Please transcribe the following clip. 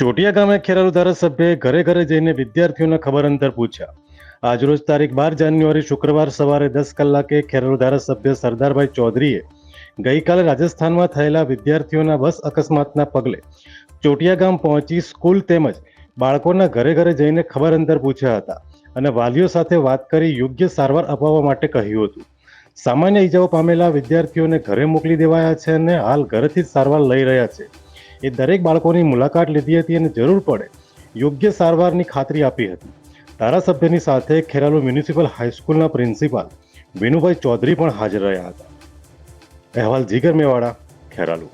ચોટિયા ગામે ખેરાલુ ધારાસભ્યએ ઘરે ઘરે જઈને વિદ્યાર્થીઓના ખબર અંતર પૂછ્યા. આજરોજ તારીખ બાર જાન્યુઆરી શુક્રવાર સવારે દસ કલાકે ખેરાલુ ધારાસભ્ય સરદારભાઈ ચૌધરીએ ગઈકાલે રાજસ્થાનમાં થયેલા વિદ્યાર્થીઓના બસ અકસ્માતના પગલે ચોટિયા ગામ પહોંચી સ્કૂલ તેમજ બાળકોના ઘરે ઘરે જઈને ખબર અંતર પૂછ્યા હતા અને વાલીઓ સાથે વાત કરી યોગ્ય સારવાર અપાવવા માટે કહ્યું હતું. સામાન્ય ઈજાઓ પામેલા વિદ્યાર્થીઓને ઘરે મોકલી દેવાયા છે અને હાલ ઘરેથી જ સારવાર લઈ રહ્યા છે. એ દરેક બાળકોની મુલાકાત લીધી હતી અને જરૂર પડે યોગ્ય સારવારની ખાતરી આપી હતી. ધારાસભ્યની સાથે ખેરાલુ મ્યુનિસિપલ હાઈસ્કૂલના પ્રિન્સિપાલ વિનુભાઈ ચૌધરી પણ હાજર રહ્યા હતા. અહેવાલ જીગર મેવાડા, ખેરાલુ.